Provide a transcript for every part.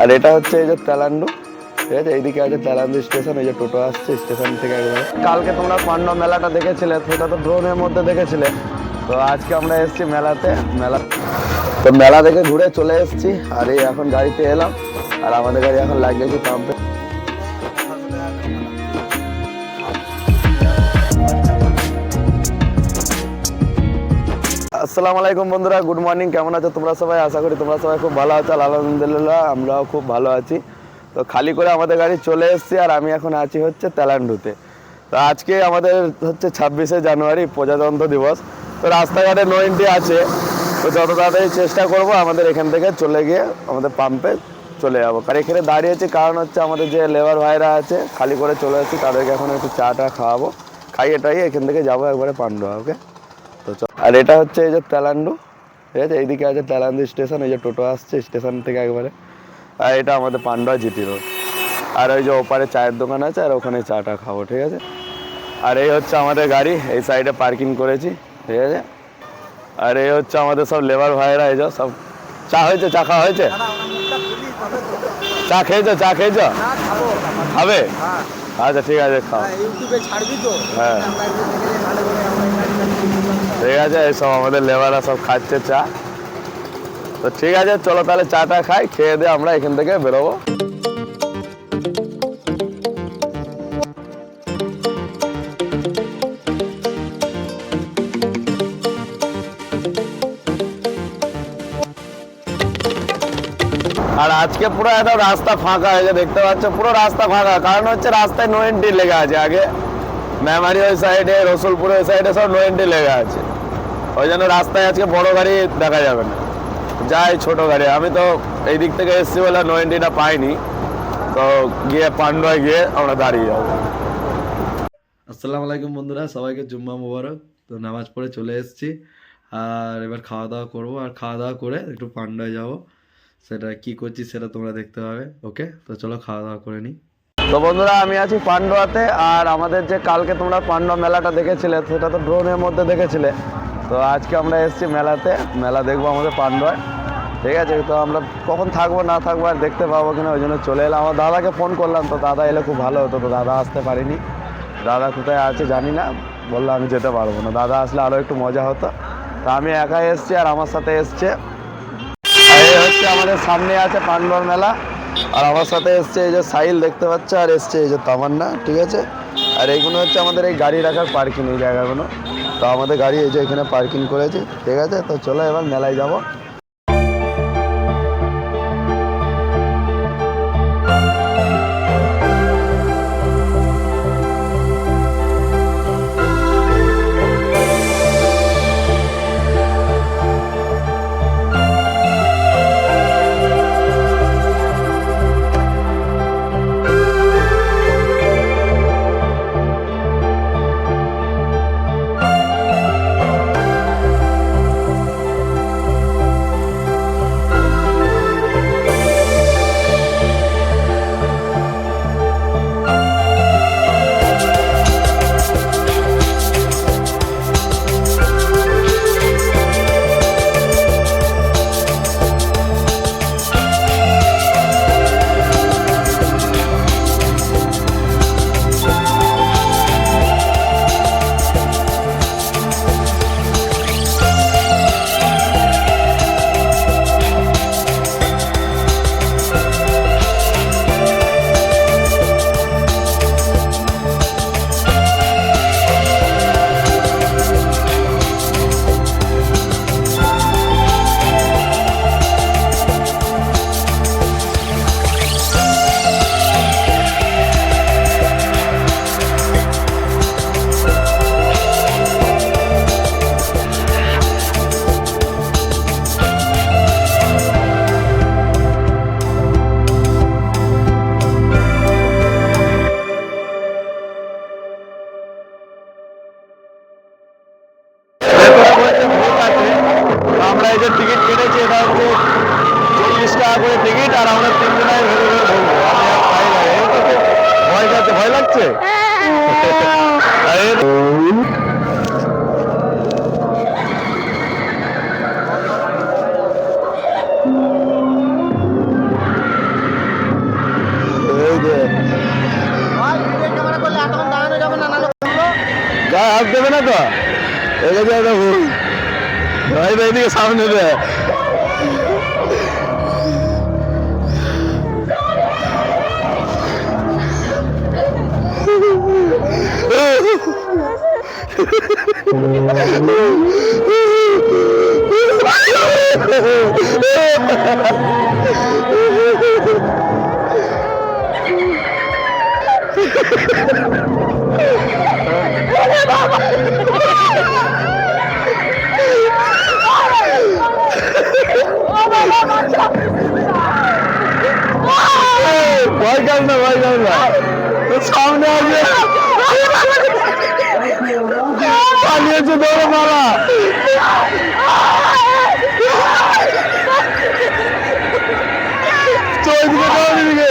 আর এটা হচ্ছে এই যে তেলান্ডু। ঠিক আছে, এইদিকে আছে তেলান্ডু স্টেশন, এই যে টোটো আসছে স্টেশন থেকে একবারে। কালকে তোমরা পান্ড মেলাটা দেখেছিলে, সেটা তো ড্রোনের মধ্যে দেখেছিলে। তো আজকে আমরা এসেছি মেলাতে, মেলা তো মেলা দেখে ঘুরে চলে এসেছি, আর এই এখন গাড়িতে এলাম। আর আমাদের গাড়ি এখন লাগিয়েছি পাম্পে। আসসালামু আলাইকুম বন্ধুরা গুড মর্নিং কেমন আছো তোমরা সবাই? আশা করি তোমরা সবাই খুব ভালো আছো, আলহামদুলিল্লাহ, আমরাও খুব ভালো আছি। তো খালি করে আমাদের গাড়ি চলে এসেছি আর আমি এখন আছি হচ্ছে তেলান্ডুতে। তো আজকে আমাদের হচ্ছে ছাব্বিশে জানুয়ারি প্রজাতন্ত্র দিবস। তো রাস্তাঘাটে নো এন্ট্রি আছে, তো যত তাড়াতাড়ি চেষ্টা করব, আমাদের এখান থেকে চলে গিয়ে আমাদের পাম্পে চলে যাব। কারণ এখানে দাঁড়িয়েছি কারণ হচ্ছে আমাদের যে লেবার ভাইরা আছে, খালি করে চলে এসেছি, তাদেরকে এখন একটু চা টা খাওয়াবো। খাইয়ে টাইয়ে এখান থেকে যাব একবারে পান্ডু ওকে তো আর এটা হচ্ছে এই যে তেলান্ডু ঠিক আছে? এইদিকে আছে তেলান্ডু স্টেশন এই যে টোটো আসছে স্টেশন থেকে একবারে। আর এটা আমাদের পান্ডা জিটি রোড। আর ওই যে ওপারে চায়ের দোকান আছে আর ওখানে চাটা খাব ঠিক আছে? আর এই হচ্ছে আমাদের গাড়ি এই সাইডে পার্কিং করেছি ঠিক আছে? আর এই হচ্ছে আমাদের সব লেবার ভাইয়েরা এই যে সব চা হয়েছে? চা খাওয়া হয়েছে? চা খেয়েছো? চা খেয়েছো? খাবে? আচ্ছা ঠিক আছে খাও। হ্যাঁ ঠিক আছে এই সব আমাদের লেবাররা সব খাচ্ছে চা। তো ঠিক আছে, চলো তাহলে চাটা খাই, খেয়ে দিয়ে আমরা এখান থেকে বেরোবো। আর আজকে পুরো একদম রাস্তা ফাঁকা হয়েছে, দেখতে পাচ্ছ? পুরো রাস্তা ফাঁকা, কারণ হচ্ছে রাস্তায় নো এন্ট্রি লেগে আছে আগে। মেমারি ওই সাইডে রসুলপুর ওই সাইডে সব নো এন্ট্রি লেগে আছে। ওই জন্য রাস্তায় আজকে বড় গাড়ি দেখা যাবে না। যাই ছোট গাড়ি আমি তো এই দিক থেকে এসেছি বলে নো এন্ট্রিটা পাইনি। তো গিয়ে পান্ডুয়ায় গিয়ে আমরা দাঁড়িয়ে যাব। আসসালামু আলাইকুম বন্ধুরা সবাইকে জুম্মা মুবারক। তো নামাজ পড়ে চলে এসেছি। আর এবার খাওয়া দাওয়া করব। আর খাওয়া দাওয়া করে একটু পান্ডায় যাব। সেটা কি করছি সেটা তোমরা দেখতে পাবে। ওকে? তো চলো খাওয়া দাওয়া করে নিই। তো বন্ধুরা আমি আছি পান্ডুয়াতে আর আমাদের যে কালকে তোমরা পান্ডুয়া মেলাটা দেখেছিলে সেটা তো ড্রোনের মধ্যে দেখেছিলে। তো আজকে আমরা এসেছি মেলাতে। মেলা দেখব আমাদের পান্ডুয়ায় ঠিক আছে? তো আমরা কখন থাকব, না থাকব আর দেখতে পাবো কিনা, ওই জন্য চলে এলাম। আমার দাদাকে ফোন করলাম, তো দাদা এলে খুব ভালো হতো, তো দাদা আসতে পারিনি। দাদা কোথায় আছে জানি না, বলল আমি যেতে পারব না। দাদা আসলে আরও একটু মজা হতো। তা আমি একাই এসছি আর আমার সাথে এসছে। হচ্ছে আমাদের সামনে আছে পান্ডুয়ার মেলা। আর আমার সাথে এসছে এই যে সাইল দেখতে পাচ্ছ? আর এসছে এই যে তামান্না, ঠিক আছে? আর এইগুলো হচ্ছে আমাদের এই গাড়ি রাখার পার্কিং এই জায়গাগুলো। তো আমাদের গাড়ি এই যে এখানে পার্কিং করেছে, ঠিক আছে? তো চলো এবার মেলায় যাব। না তো এদিকে যাবে ভুল ভাই ভাই এদিকে সামনে দে ভয় কাল না, ভয় কাল না। তো সামনে আসবে পালিয়েছে দৌড়ে মারা। চল দিকে দৌড় দিকে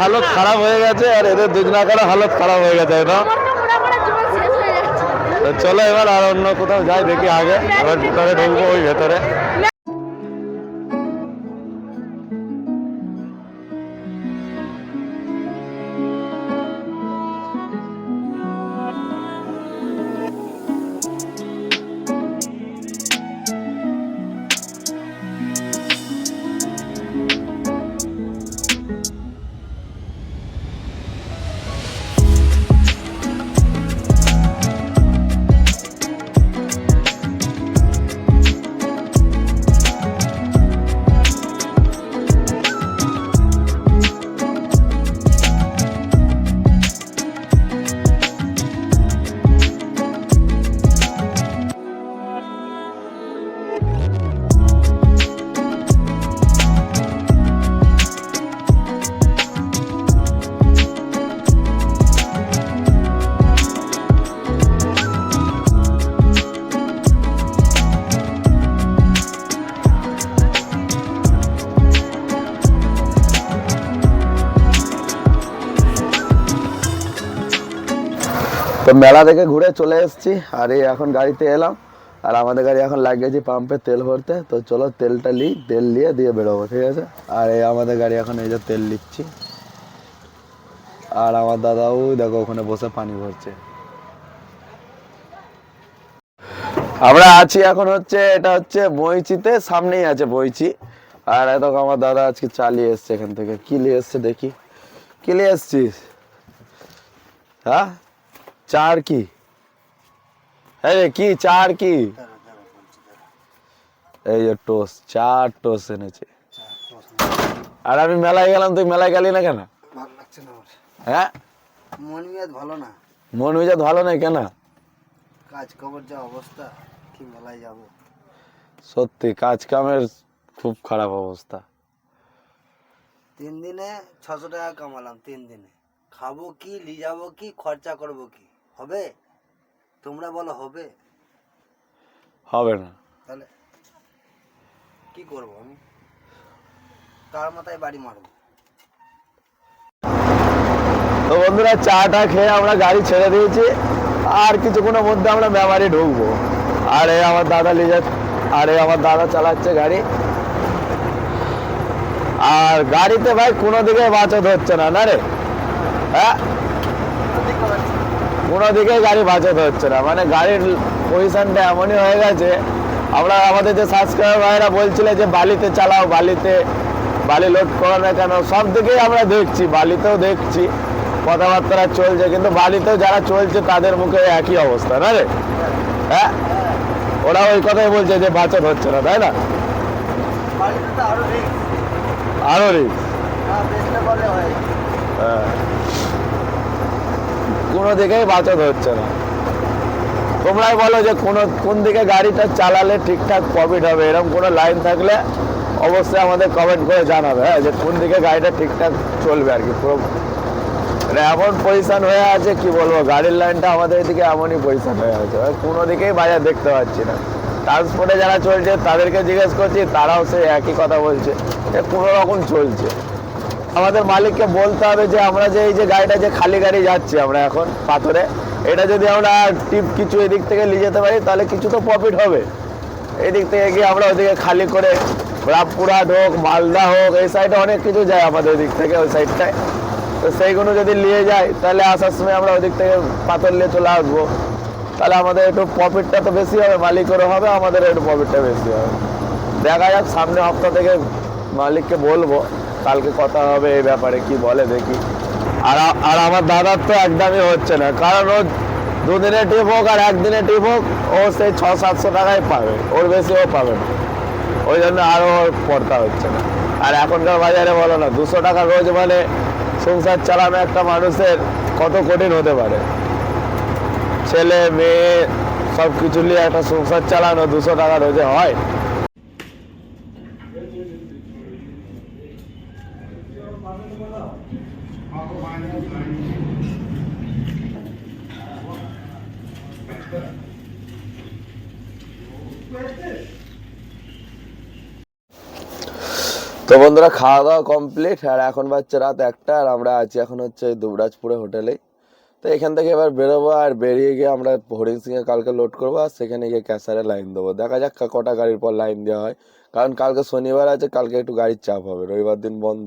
হালত খারাপ হয়ে গেছে আর এদের দুজনাকারও হালত খারাপ হয়ে গেছে না? চলো এবার আর অন্য কোথাও যাই দেখি আগে। এবার ভিতরে ঢুকবো ওই ভেতরে। তো মেলা থেকে ঘুরে চলে এসেছি, আর এই এখন গাড়িতে এলাম। আর আমাদের গাড়ি এখন লাগিয়েছি পাম্পে তেল ভরতে। তো চলো তেলটা নিই তেল নিয়ে দিয়ে বেরোবো, ঠিক আছে? আর এই আমাদের গাড়ি এখন এই যে তেল নিচ্ছি আর আমার দাদাও দেখো ওখানে বসে পানি ভরছে। আমরা আছি এখন হচ্ছে, এটা হচ্ছে বইচিতে, সামনেই আছে বইচি। আর এত আমার দাদা আজকে চালিয়ে এসছে এখান থেকে। কি নিয়ে এসছে দেখি? কি নিয়ে এসছিস? হ্যাঁ? চার কি? হ্যাঁ কি চার কি? এই যে টোস চার টোস এনেছে। আর আমি মেলায় গেলাম তুই মেলায় গেলি না কেন? হ্যাঁ? মন মেয়াদ ভালো না? মন মেজাজ ভালো নেই কেন? কাজ খবর যা অবস্থা কি মেলায় যাব? সত্যি কাজ কামের খুব খারাপ অবস্থা। তিন দিনে ছশো টাকা কামালাম তিন দিনে। খাব কি লি যাব কি খরচা করব কি? হবে? তোমরা বলো হবে? হবে না। তাহলে কি করব আমি? কার মাথায় বাড়ি মারবো? তো বন্ধুরা চাটা খেয়ে আমরা গাড়ি ছেড়ে দিয়েছি। আর কিছুক্ষণের মধ্যে আমরা মেমারি ঢুকবো। আরে আমার দাদা লিজা আর আমার দাদা চালাচ্ছে গাড়ি। আর গাড়িতে ভাই কোনো দিকে বাঁচত হচ্ছে না না রে? হ্যাঁ? কোনো দিকে গাড়ি বাঁচত হচ্ছে না। মানে গাড়ির পজিশনটা এমনই হয়ে গেছে আমরা আমাদের যে সাবস্ক্রাইবার ভাইরা বলছিল যে বালিতে চালাও বালিতে বালি লোড করো না কেন সব দিকেই আমরা দেখছি বালিতেও দেখছি কথাবার্তা চলছে কিন্তু বালিতেও যারা চলছে তাদের মুখে একই অবস্থা না রে? হ্যাঁ? ওরা ওই কথাই বলছে যে বাঁচত হচ্ছে না তাই না? আরও রিক্স হ্যাঁ বেচলে বলে হয় হ্যাঁ। কোনো দিকেই বাঁচত হচ্ছে না। তোমরাই বলো যে কোন কোন দিকে গাড়িটা চালালে ঠিকঠাক প্রফিট হবে? এরকম কোনো লাইন থাকলে অবশ্যই আমাদের কমেন্ট করে জানাবে হ্যাঁ যে কোন দিকে গাড়িটা ঠিকঠাক চলবে আর কি। পুরো মানে এমন পজিশন হয়ে আছে, কি বলব, গাড়ির লাইনটা আমাদের এদিকে এমনই পজিশন হয়ে আছে। কোনো দিকেই বাজার দেখতে পাচ্ছি না। ট্রান্সপোর্টে যারা চলছে, তাদেরকে জিজ্ঞেস করছি, তারাও সেই একই কথা বলছে, যে কোনো রকম চলছে। আমাদের মালিককে বলতে হবে যে আমরা যে এই যে গাড়িটা যে খালি গাড়ি যাচ্ছি আমরা এখন পাথরে, এটা যদি আমরা টিপ কিছু এদিক থেকে নিয়ে যেতে পারি, তাহলে কিছু তো প্রফিট হবে। এদিক থেকে গিয়ে আমরা ওদিকে খালি করে রামপুরহাট হোক, মালদা হোক, এই সাইডে অনেক কিছু যায় আমাদের ওই দিক থেকে, ওই সাইডটায় তো সেইগুলো যদি নিয়ে যাই তাহলে আসার সময় আমরা ওদিক থেকে পাথর নিয়ে চলে আসব। তাহলে আমাদের একটু প্রফিটটা তো বেশি হবে, মালিকেরও হবে আমাদের একটু প্রফিটটা বেশি হবে। দেখা যাক, সামনে হপ্তাহ থেকে মালিককে বলব। কালকে কথা হবে এই ব্যাপারে, কি বলে দেখি। আর আর আমার দাদার তো একদমই হচ্ছে না, কারণ ও দুদিনে টিপ হোক আর একদিনে ট্রিপ হোক, ও সেই ছ সাতশো টাকায় পাবে, ওর বেশি ও পাবে না। ওই জন্য আরও ওর পড়তা হচ্ছে না। আর এখনকার বাজারে বলো না, দুশো টাকা রোজ মানে সংসার চালানো একটা মানুষের কত কঠিন হতে পারে। ছেলে, মেয়ে সব কিছু নিয়ে একটা সংসার চালানো দুশো টাকা রোজে হয়? তো বন্ধুরা খাওয়া দাওয়া কমপ্লিট আর এখন বাচ্চা রাত একটা, আর আমরা আছি এখন হচ্ছে দুবরাজপুরে হোটেলে তো এখান থেকে এবার বেরোবো, আর বেরিয়ে গিয়ে আমরা হরিণ সিংয়ে কালকে লোড করব, আর সেখানে গিয়ে ক্যাসারে লাইন দেবো। দেখা যাক কটা গাড়ির পর লাইন দেওয়া হয়। কারণ কালকে শনিবার আছে, কালকে একটু গাড়ির চাপ হবে, রবিবার দিন বন্ধ।